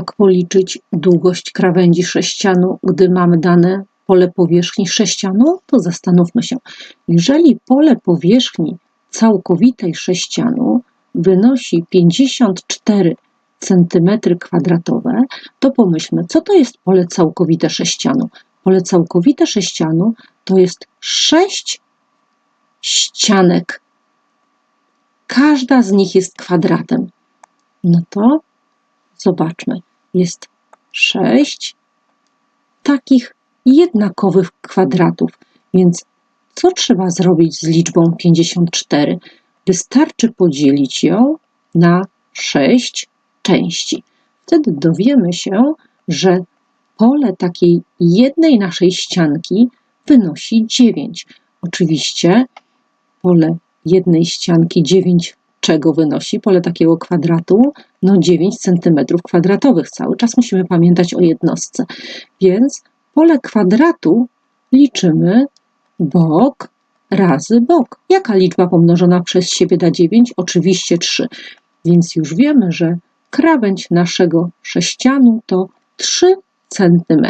Jak policzyć długość krawędzi sześcianu, gdy mamy dane pole powierzchni sześcianu? To zastanówmy się. Jeżeli pole powierzchni całkowitej sześcianu wynosi 54 cm2, to pomyślmy, co to jest pole całkowite sześcianu? Pole całkowite sześcianu to jest 6 ścianek. Każda z nich jest kwadratem. No to zobaczmy, jest 6 takich jednakowych kwadratów. Więc co trzeba zrobić z liczbą 54? Wystarczy podzielić ją na 6 części. Wtedy dowiemy się, że pole takiej jednej naszej ścianki wynosi 9. Oczywiście pole jednej ścianki 9 czego wynosi pole takiego kwadratu? No 9 cm kwadratowych. Cały czas musimy pamiętać o jednostce. Więc pole kwadratu liczymy bok razy bok. Jaka liczba pomnożona przez siebie da 9? Oczywiście 3. Więc już wiemy, że krawędź naszego sześcianu to 3 cm.